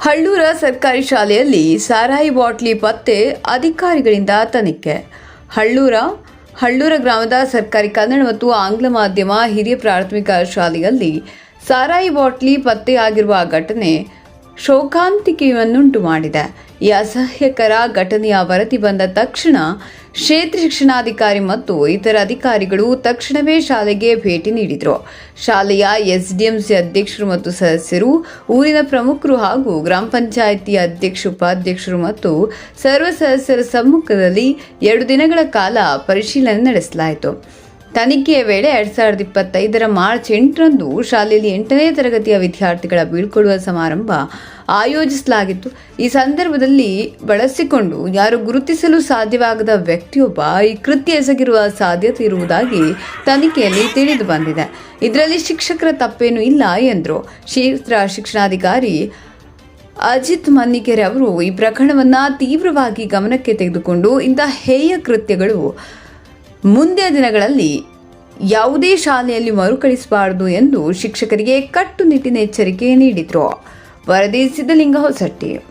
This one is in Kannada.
ಹಳ್ಳೂರ ಸರ್ಕಾರಿ ಶಾಲೆಯಲ್ಲಿ ಸಾರಾಯಿ ಬಾಟ್ಲಿ ಪತ್ತೆ ಅಧಿಕಾರಿಗಳಿಂದ ತನಿಖೆ. ಹಳ್ಳೂರ ಹಳ್ಳೂರ ಗ್ರಾಮದ ಸರ್ಕಾರಿ ಕನ್ನಡ ಮತ್ತು ಆಂಗ್ಲ ಮಾಧ್ಯಮ ಹಿರಿಯ ಪ್ರಾಥಮಿಕ ಶಾಲೆಯಲ್ಲಿ ಸಾರಾಯಿ ಬಾಟ್ಲಿ ಪತ್ತೆಯಾಗಿರುವ ಘಟನೆ ಶೋಕಾಂತಿಕೆಯನ್ನುಂಟು ಮಾಡಿದೆ ಈ ಅಸಹ್ಯಕರ ಘಟನೆಯ ವರದಿ ಬಂದ ತಕ್ಷಣ ಕ್ಷೇತ್ರ ಶಿಕ್ಷಣಾಧಿಕಾರಿ ಮತ್ತು ಇತರ ಅಧಿಕಾರಿಗಳು ತಕ್ಷಣವೇ ಶಾಲೆಗೆ ಭೇಟಿ ನೀಡಿದರು. ಶಾಲೆಯ ಎಸ್ಡಿಎಂಸಿ ಅಧ್ಯಕ್ಷರು ಮತ್ತು ಸದಸ್ಯರು, ಊರಿನ ಪ್ರಮುಖರು ಹಾಗೂ ಗ್ರಾಮ ಪಂಚಾಯಿತಿ ಅಧ್ಯಕ್ಷ, ಉಪಾಧ್ಯಕ್ಷರು ಮತ್ತು ಸರ್ವ ಸದಸ್ಯರ ಸಮ್ಮುಖದಲ್ಲಿ ಎರಡು ದಿನಗಳ ಕಾಲ ಪರಿಶೀಲನೆ ನಡೆಸಲಾಯಿತು. ತನಿಖೆಯ ವೇಳೆ ಎರಡ್ ಸಾವಿರದ ಇಪ್ಪತ್ತೈದರ ಮಾರ್ಚ್ ಎಂಟರಂದು ಶಾಲೆಯಲ್ಲಿ ಎಂಟನೇ ತರಗತಿಯ ವಿದ್ಯಾರ್ಥಿಗಳ ಬೀಳ್ಕೊಡುವ ಸಮಾರಂಭ ಆಯೋಜಿಸಲಾಗಿತ್ತು. ಈ ಸಂದರ್ಭದಲ್ಲಿ ಬಳಸಿಕೊಂಡು ಯಾರು ಗುರುತಿಸಲು ಸಾಧ್ಯವಾಗದ ವ್ಯಕ್ತಿಯೊಬ್ಬ ಈ ಕೃತ್ಯ ಎಸಗಿರುವ ಸಾಧ್ಯತೆ ಇರುವುದಾಗಿ ತನಿಖೆಯಲ್ಲಿ ತಿಳಿದು ಬಂದಿದೆ. ಇದರಲ್ಲಿ ಶಿಕ್ಷಕರ ತಪ್ಪೇನೂ ಇಲ್ಲ ಎಂದರು. ಕ್ಷೇತ್ರ ಶಿಕ್ಷಣಾಧಿಕಾರಿ ಅಜಿತ್ ಮನ್ನಿಕೆರೆ ಅವರು ಈ ಪ್ರಕರಣವನ್ನು ತೀವ್ರವಾಗಿ ಗಮನಕ್ಕೆ ತೆಗೆದುಕೊಂಡು ಇಂಥ ಹೇಯ ಕೃತ್ಯಗಳು ಮುಂದಿನ ದಿನಗಳಲ್ಲಿ ಯಾವುದೇ ಶಾಲೆಯಲ್ಲಿ ಮರುಕಳಿಸಬಾರದು ಎಂದು ಶಿಕ್ಷಕರಿಗೆ ಕಟ್ಟುನಿಟ್ಟಿನ ಎಚ್ಚರಿಕೆ ನೀಡಿದರು. ವರದಿ ಸಿದ್ದಲಿಂಗ ಹೊಸಟ್ಟಿ.